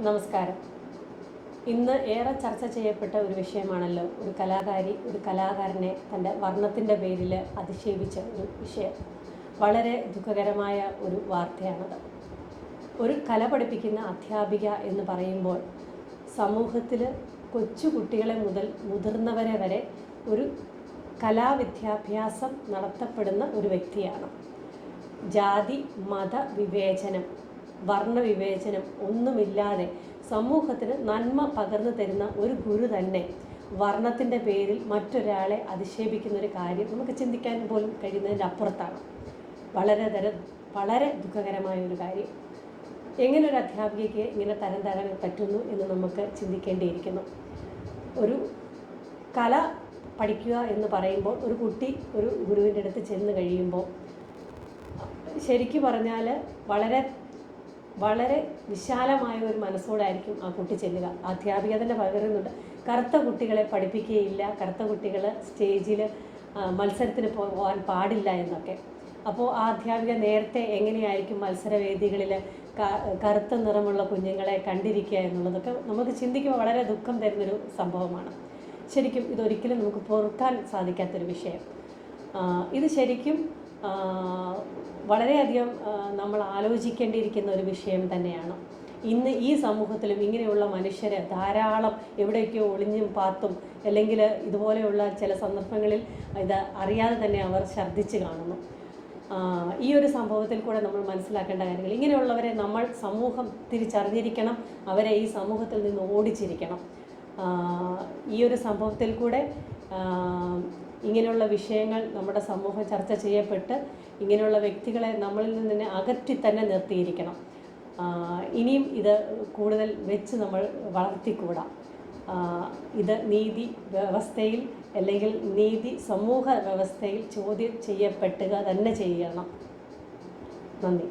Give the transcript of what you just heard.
നമസ്കാരം. ഇന്ന് ഏറെ ചർച്ച ചെയ്യപ്പെട്ട ഒരു വിഷയമാണല്ലോ ഒരു കലാകാരി ഒരു കലാകാരനെ തന്റെ വർണത്തിന്റെ പേരിൽ അധിക്ഷേപിച്ച ഒരു വിഷയം. വളരെ ദുഃഖകരമായ ഒരു വാർത്തയാണത്. ഒരു കല പഠിപ്പിക്കുന്ന അധ്യാപിക എന്ന് പറയുമ്പോൾ സമൂഹത്തിൽ കൊച്ചു കുട്ടികളെ മുതൽ മുതിർന്നവരെ വരെ ഒരു കലാവിദ്യാഭ്യാസം നടത്തപ്പെടുന്ന ഒരു വ്യക്തിയാണ്. ജാതി മത വിവേചനം വർണവിവേചനം ഒന്നുമില്ലാതെ സമൂഹത്തിന് നന്മ പകർന്നു തരുന്ന ഒരു ഗുരു തന്നെ. വർണത്തിന്റെ പേരിൽ മറ്റൊരാളെ അധിക്ഷേപിക്കുന്ന ഒരു കാര്യം നമുക്ക് ചിന്തിക്കാൻ പോലും കഴിയുന്നതിന്റെ അപ്പുറത്താണ്. വളരെ തര വളരെ ദുഃഖകരമായ ഒരു കാര്യം. എങ്ങനെ ഒരു അധ്യാപികയ്ക്ക് ഇങ്ങനെ തരം തരാൻ പറ്റുന്നു എന്ന് നമുക്ക് ചിന്തിക്കേണ്ടിയിരിക്കുന്നു. ഒരു കല പഠിക്കുക എന്ന് പറയുമ്പോൾ ഒരു കുട്ടി ഒരു ഗുരുവിന്റെ അടുത്ത് ചെന്ന് കഴിയുമ്പോൾ ശരിക്കു പറഞ്ഞാൽ വളരെ വളരെ വിശാലമായ ഒരു മനസ്സോടായിരിക്കും ആ കുട്ടി ചെല്ലുക. അധ്യാപിക തന്നെ പകരുന്നുണ്ട്. കറുത്ത കുട്ടികളെ പഠിപ്പിക്കുകയില്ല. കറുത്ത കുട്ടികൾ സ്റ്റേജിൽ മത്സരത്തിന് പോകാൻ പാടില്ല എന്നൊക്കെ. അപ്പോൾ ആ അധ്യാപിക നേരത്തെ എങ്ങനെയായിരിക്കും മത്സരവേദികളിൽ കറുത്ത നിറമുള്ള കുഞ്ഞുങ്ങളെ കണ്ടിരിക്കുക എന്നുള്ളതൊക്കെ നമുക്ക് ചിന്തിക്കുമ്പോൾ വളരെ ദുഃഖം തരുന്നൊരു സംഭവമാണ്. ശരിക്കും ഇതൊരിക്കലും നമുക്ക് പൊറുക്കാൻ സാധിക്കാത്തൊരു വിഷയം. ഇത് ശരിക്കും വളരെയധികം നമ്മൾ ആലോചിക്കേണ്ടിയിരിക്കുന്ന ഒരു വിഷയം തന്നെയാണ്. ഇന്ന് ഈ സമൂഹത്തിലും ഇങ്ങനെയുള്ള മനുഷ്യരെ ധാരാളം എവിടെയൊക്കെയോ ഒളിഞ്ഞും പാത്തും അല്ലെങ്കിൽ ഇതുപോലെയുള്ള ചില സന്ദർഭങ്ങളിൽ ഇത് അറിയാതെ തന്നെ അവർ ഛർദ്ദിച്ച് കാണുന്നു. ഈ ഒരു സംഭവത്തിൽ കൂടെ നമ്മൾ മനസ്സിലാക്കേണ്ട കാര്യങ്ങൾ ഇങ്ങനെയുള്ളവരെ നമ്മൾ സമൂഹം തിരിച്ചറിഞ്ഞിരിക്കണം അവരെ ഈ സമൂഹത്തിൽ നിന്ന് ഓടിച്ചിരിക്കണം. ഈ ഒരു സംഭവത്തിൽ കൂടെ ഇങ്ങനെയുള്ള വിഷയങ്ങൾ നമ്മുടെ സമൂഹം ചർച്ച ചെയ്യപ്പെട്ട് ഇങ്ങനെയുള്ള വ്യക്തികളെ നമ്മളിൽ നിന്ന് അകറ്റി തന്നെ നിർത്തിയിരിക്കണം. ഇനിയും ഇത് കൂടുതൽ വെച്ച് നമ്മൾ വളർത്തിക്കൂടാം. ഇത് നീതി വ്യവസ്ഥയിൽ അല്ലെങ്കിൽ നീതി സമൂഹ വ്യവസ്ഥയിൽ ചോദ്യം ചെയ്യപ്പെട്ടുക തന്നെ ചെയ്യണം. നന്ദി.